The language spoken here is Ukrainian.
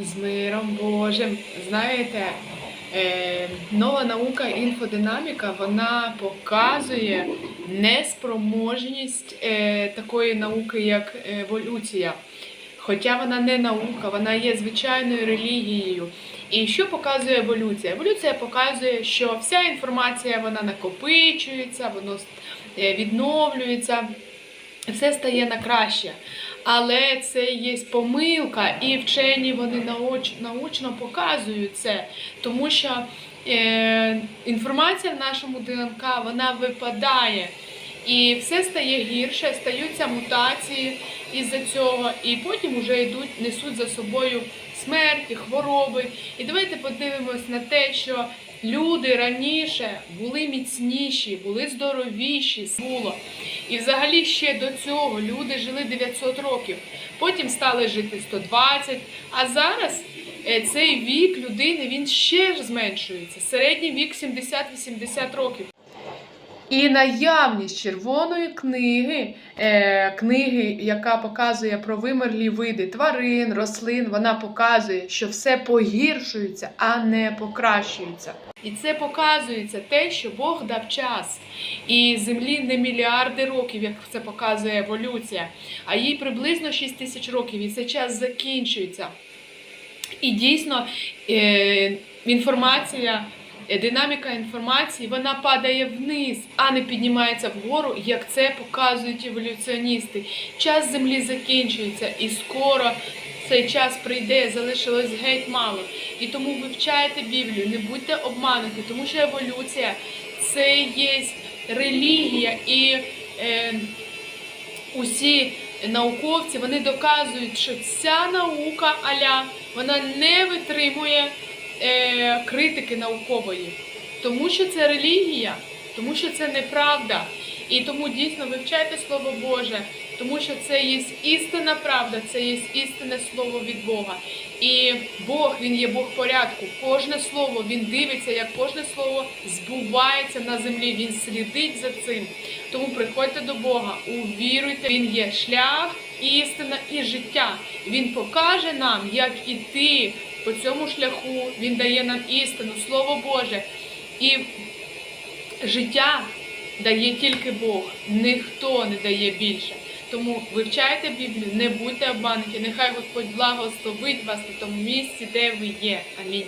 З миром Божим. Знаєте, е, нова наука інфодинаміка вона показує неспроможність е, такої науки, як еволюція. Хоча вона не наука, вона є звичайною релігією. І що показує еволюція? Еволюція показує, що вся інформація вона накопичується, воно е, відновлюється, все стає на краще. Але це є помилка, і вчені вони науч, научно показують це, тому що е, інформація в нашому ДНК вона випадає. І все стає гірше, стаються мутації із-за цього, і потім вже йдуть, несуть за собою смерті, хвороби. І давайте подивимось на те, що люди раніше були міцніші, були здоровіші, було. І взагалі ще до цього люди жили 900 років, потім стали жити 120, а зараз е, цей вік людини він ще зменшується. Середній вік 70-80 років. І наявність червоної книги, е, книги, яка показує про вимерлі види тварин, рослин, вона показує, що все погіршується, а не покращується. І це показується те, що Бог дав час. І землі не мільярди років, як це показує еволюція, а їй приблизно 6 тисяч років, і цей час закінчується. І дійсно е, інформація, динаміка інформації, вона падає вниз, а не піднімається вгору, як це показують еволюціоністи. Час землі закінчується, і скоро цей час прийде, залишилось геть мало. І тому вивчайте Біблію, не будьте обмануті, тому що еволюція це є релігія і. Е, усі науковці вони доказують, що ця наука аля вона не витримує е, критики наукової, тому що це релігія, тому що це неправда. І тому дійсно вивчайте Слово Боже, тому що це є істинна правда, це є істинне слово від Бога. І Бог, Він є Бог порядку. Кожне слово Він дивиться, як кожне слово збувається на землі. Він слідить за цим. Тому приходьте до Бога, увіруйте, Він є шлях, істина і життя. Він покаже нам, як іти по цьому шляху. Він дає нам істину, Слово Боже. І життя дає тільки Бог, ніхто не дає більше. Тому вивчайте Біблію, не будьте обмануті. Нехай Господь благословить вас на тому місці, де ви є. Амінь.